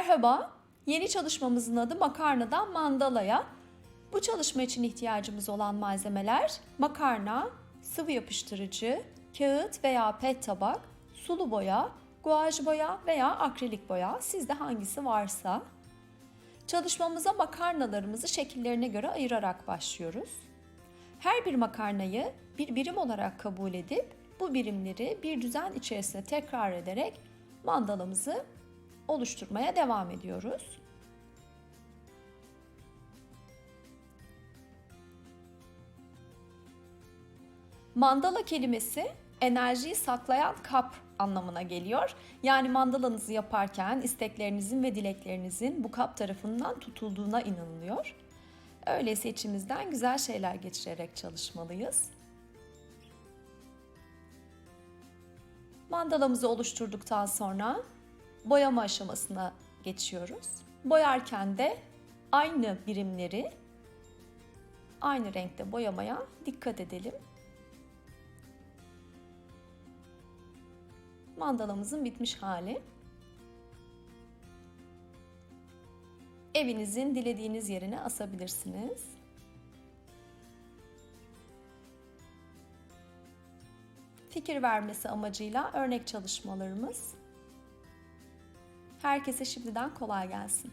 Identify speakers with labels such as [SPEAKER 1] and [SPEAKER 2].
[SPEAKER 1] Merhaba, yeni çalışmamızın adı makarnadan mandalaya. Bu çalışma için ihtiyacımız olan malzemeler makarna, sıvı yapıştırıcı, kağıt veya pet tabak, sulu boya, guaj boya veya akrilik boya sizde hangisi varsa. Çalışmamıza makarnalarımızı şekillerine göre ayırarak başlıyoruz. Her bir makarnayı bir birim olarak kabul edip bu birimleri bir düzen içerisinde tekrar ederek mandalamızı oluşturmaya devam ediyoruz. Mandala kelimesi enerjiyi saklayan kap anlamına geliyor. Yani mandalanızı yaparken isteklerinizin ve dileklerinizin bu kap tarafından tutulduğuna inanılıyor. Öyleyse içimizden güzel şeyler geçirerek çalışmalıyız. Mandalamızı oluşturduktan sonra boyama aşamasına geçiyoruz. Boyarken de aynı birimleri aynı renkte boyamaya dikkat edelim. Mandalamızın bitmiş hali. Evinizin dilediğiniz yerine asabilirsiniz. Fikir vermesi amacıyla örnek çalışmalarımız. Herkese şimdiden kolay gelsin.